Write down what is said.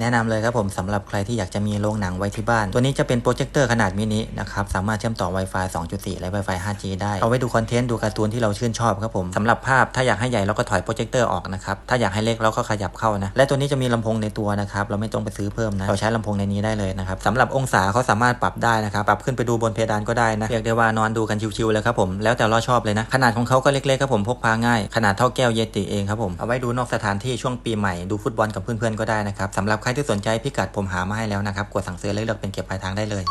แนะนำเลยครับผมสำหรับใครที่อยากจะมีโรงหนังไว้ที่บ้าน ตัวนี้จะเป็นโปรเจคเตอร์ขนาดมินินะครับสามารถเชื่อมต่อ Wi-Fi 2.4 และ Wi-Fi 5G ได้เอาไว้ดูคอนเทนต์ดูการ์ตูนที่เราชื่นชอบครับผมสำหรับภาพถ้าอยากให้ใหญ่เราก็ถอยโปรเจคเตอร์ออกนะครับถ้าอยากให้เล็กเราก็ขยับเข้านะและตัวนี้จะมีลำโพงในตัวนะครับเราไม่ต้องไปซื้อเพิ่มนะเราใช้ลำโพงในนี้ได้เลยนะครับสำหรับองศาเขาสามารถปรับได้นะครับปรับขึ้นไปดูบนเพดานก็ได้นะเรียกได้ว่านอนดูกันชิวๆเลยครับผมแล้วแต่เราชอบเลยนะขนาดของเขาก็เล็กๆครับผมพกพาง่ายขนาดเท่าแก้วเยติเองครับผมเอาไว้ดูนอกสถานที่ช่วงปีใหม่ดูฟุตบอลกับเพื่อนๆก็ได้นะครับสำหรับใครครที่สนใจพิกัดผมหามาให้แล้วนะครับ กดสั่งซื้อและเลือกเป็นเก็บปลายทางได้เลย